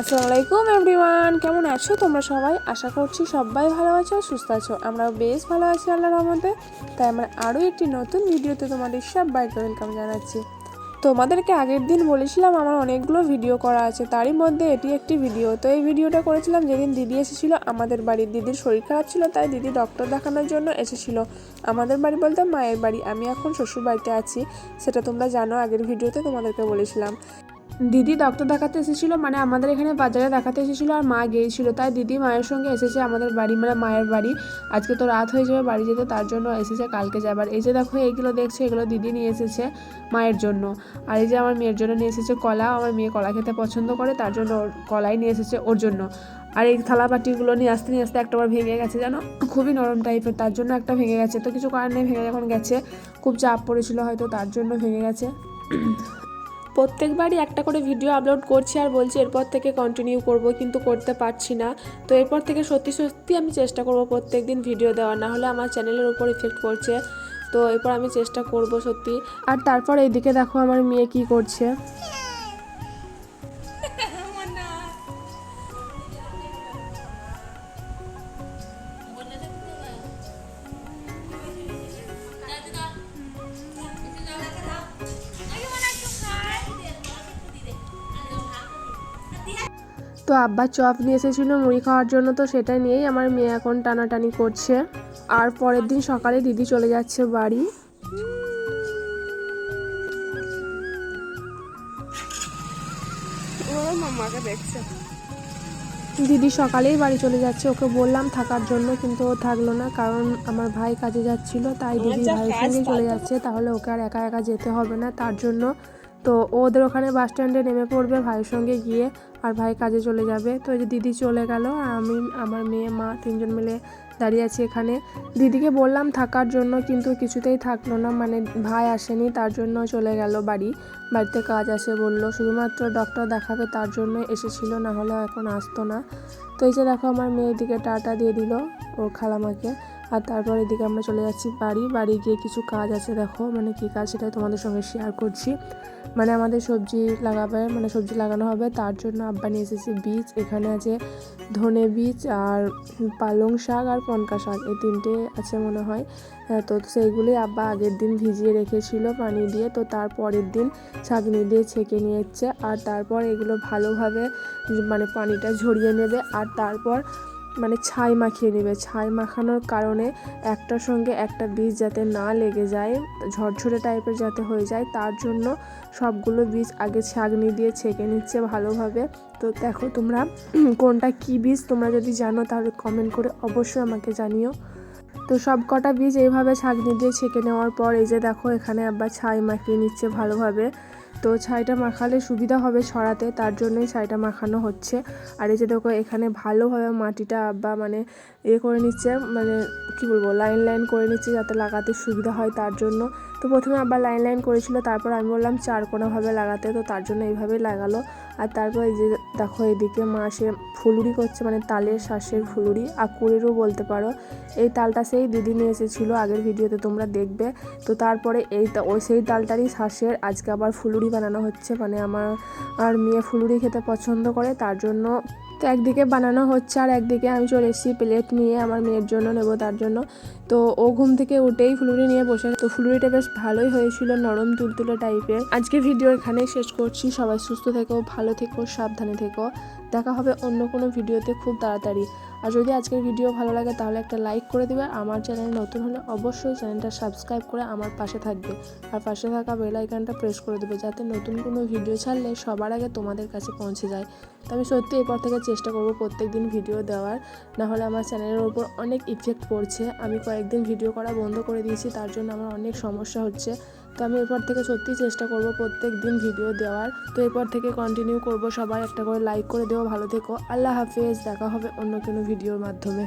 আসসালামু আলাইকুম এভরিওয়ান কেমন আছো তোমরা সবাই? আশা করছি সবাই ভালো আছো, সুস্থ আছো। আমরা বেশ ভালো আছি আল্লাহর রহমতে। তাই আমরা আরও একটি নতুন ভিডিওতে তোমাদের সবাইকে ওয়েলকাম জানাচ্ছি। তোমাদেরকে আগের দিন বলেছিলাম আমার অনেকগুলো ভিডিও করা আছে। তারই মধ্যে এটি একটি ভিডিও তো এই ভিডিওটা করেছিলাম যেদিন দিদি এসেছিল। আমাদের বাড়ির দিদির শরীর খারাপ ছিল, তাই দিদি ডক্টর দেখানোর জন্য এসেছিল। আমাদের বাড়ি বলতে মায়ের বাড়ি। আমি এখন শ্বশুর বাড়িতে আছি। সেটা তোমরা জানো, আগের ভিডিওতে তোমাদেরকে বলেছিলাম। দিদি ডক্টর দেখাতে এসেছিল মানে আমাদের এখানে বাজারে দেখাতে এসেছিল আর মা গিয়েছিল। তাই দিদি মায়ের সঙ্গে এসেছে আমাদের বাড়ি মানে মায়ের বাড়ি। আজকে তো রাত হয়ে যাবে বাড়ি যেতে, তার জন্য এসেছে কালকে যাবার। এই যে দেখো, এইগুলো দেখছ, এগুলো দিদি নিয়ে এসেছে মায়ের জন্য। আর এই যে আমার মেয়ের জন্য নিয়ে এসেছে কলা, আমার মেয়ে কলা খেতে পছন্দ করে, তার জন্য ওর কলাই নিয়ে এসেছে ওর জন্য। আর এই থালা বাটিগুলো নিয়ে আসতে নিয়ে আসতে একটাবার ভেঙে গেছে জানো? খুবই নরম টাইপের তার জন্য একটা ভেঙে গেছে। তো কিছু কারণে ভেঙে যখন গেছে, খুব চাপ পড়েছিল হয়তো, তার জন্য ভেঙে গেছে। প্রত্যেকবারই একটা করে ভিডিও আপলোড করছি আর বলছি এরপর থেকে কন্টিনিউ করব, কিন্তু করতে পারছি না। তো এরপর থেকে সত্যি সত্যি আমি চেষ্টা করব প্রত্যেক দিন ভিডিও দেওয়া না হলে আমার চ্যানেলের উপর ইফেক্ট করছে তো এরপর আমি চেষ্টা করব সত্যি। আর তারপর এইদিকে দেখো আমার মেয়ে কি করছে। তো আব্বা চপ নিয়ে এসেছিল মুড়ি খাওয়ার জন্য তো সেটা নিয়েই আমার মেয়ে এখন টানাটানি করছে। আর পরের দিন সকালে দিদি চলে যাচ্ছে বাড়ি। মামাকে দেখছে দিদি সকালেই বাড়ি চলে যাচ্ছে ওকে বললাম থাকার জন্য কিন্তু ও থাকল না কারণ আমার ভাই কাজে যাচ্ছিল তাই দিদি ভাইয়ের সঙ্গে চলে যাচ্ছে তাহলে ওকে আর একা একা যেতে হবে না তার জন্য তো ওদের ওখানে বাস স্ট্যান্ডে নেমে পড়বে ভাইয়ের সঙ্গে গিয়ে আর ভাই কাজে চলে যাবে। তো এই যে দিদি চলে গেল আর আমি, আমার মেয়ে, মা তিনজন মিলে দাঁড়িয়ে আছি এখানে। দিদিকে বললাম থাকার জন্য, কিন্তু কিছুতেই থাকল না মানে ভাই আসেনি, তার জন্য চলে গেল বাড়ি। বাড়িতে কাজ আসে বলল, শুধুমাত্র ডক্টর দেখাবে, তার জন্য এসেছিল না হলে এখন আসতো না। তো এই যে দেখো, আমার মেয়ে এদিকে টাটা দিয়ে দিল ওর খালামাকে। আর তারপর এদিকে আমরা চলে যাচ্ছি বাড়ি। বাড়ি গিয়ে কিছু কাজ আছে দেখো। মানে কী কাজ সেটাই তোমাদের সঙ্গে শেয়ার করছি। মানে আমাদের সবজি লাগাবে মানে সবজি লাগানো হবে। তার জন্য আব্বা নিয়ে এসেছি বীজ। এখানে আছে ধনে বীজ আর পালং শাক আর পনকা শাক। এই তিনটে আছে মনে হয়। হ্যাঁ, তো সেইগুলি আব্বা আগের দিন ভিজিয়ে রেখেছিল পানি দিয়ে। তো তার পরের দিন ছাঁকনি দিয়ে ছেঁকে নিয়েছে। আর তারপর এগুলো ভালোভাবে মানে পানিটা ঝরিয়ে নেবে। আর তারপর মানে ছাই মাখিয়ে নেবে। ছাই মাখানোর কারণে একটার সঙ্গে একটা বীজ যাতে না লেগে যায়, ঝরঝরে টাইপের যাতে হয়ে যায়, তার জন্য সবগুলো বীজ আগে ছাগনি দিয়ে ছেঁকে নিচ্ছে ভালোভাবে। তো দেখো তোমরা কোনটা কী বীজ, তোমরা যদি জানো তাহলে কমেন্ট করে অবশ্যই আমাকে জানিও। তো সব কটা বীজ এইভাবে ছাগনি দিয়ে ছেঁকে নেওয়ার পর এই যে দেখো এখানে আবার ছাই মাখিয়ে নিচ্ছে ভালোভাবে। তো ছাইটা মাখালে সুবিধা হবে ছড়াতে, তার জন্যই ছাইটা মাখানো হচ্ছে। আর এই যে দেখো, এখানে ভালোভাবে মাটিটা বা মানে এ করে নিচ্ছে মানে কি বলব লাইন লাইন করে নিচ্ছে যাতে লাগাতে সুবিধা হয় তার জন্য। তো প্রথমে আবার লাইন লাইন করেছিল, তারপর আমি বললাম চারকোনাভাবে লাগাতে। তো তার জন্য এইভাবেই লাগালো। আর তারপর যে দেখো, এদিকে মা সে ফুলুরি করছে মানে তালের শ্বাসের ফুলুরি। আর আকুরেরও বলতে পারো, এই তালটা সেই দিদি নিয়ে এসেছিল আগের ভিডিওতে, তোমরা দেখবে। তো তারপরে এই ওই সেই তালটারই শ্বাসের আজকে আবার ফুলুরি বানানো হচ্ছে। মানে আমার, আর মেয়ে ফুলুরি খেতে পছন্দ করে, তার জন্য তো একদিকে বানানো হচ্ছে আর একদিকে আমি চলে এসেছি প্লেট নিয়ে আমার মেয়ের জন্য, নেব তার জন্য। তো ও ঘুম থেকে উঠেই ফুলুরি নিয়ে বসে তো ফুলুরিটা বেশ ভালোই হয়েছিল, নরম তুলতুলে টাইপের। আজকে ভিডিও এখানেই শেষ করছি। সবাই সুস্থ থেকো, ভালো থেকো, সাবধানে থেকো। দেখা হবে অন্য কোনো ভিডিওতে খুব তাড়াতাড়ি। আর যদি আজকের ভিডিও ভালো লাগে, তাহলে একটা লাইক করে দিবে। আমার চ্যানেল নতুন হলে অবশ্যই চ্যানেলটা সাবস্ক্রাইব করে আমার পাশে থাকবে। আর পাশে থাকা বেল আইকনটা প্রেস করে দেবে, যাতে নতুন কোনো ভিডিও ছাড়লে সবার আগে তোমাদের কাছে পৌঁছে যায়। তো আমি সত্যি এরপর থেকে চেষ্টা করব প্রত্যেক দিন ভিডিও দেওয়ার। না হলে আমার চ্যানেলের ওপর অনেক ইফেক্ট পড়ছে। আমি কয়েকদিন ভিডিও করা বন্ধ করে দিয়েছি, তার জন্য আমার অনেক সমস্যা হচ্ছে। তো আমি এরপর থেকে সত্যি চেষ্টা করব প্রত্যেক দিন ভিডিও দেওয়ার। তো এরপর থেকে কন্টিনিউ করব সবাই। একটা করে লাইক করে দেওয়া ভালো থেকো। আল্লাহ হাফেজ। দেখা হবে অন্য কোনো ভিডিওর মাধ্যমে।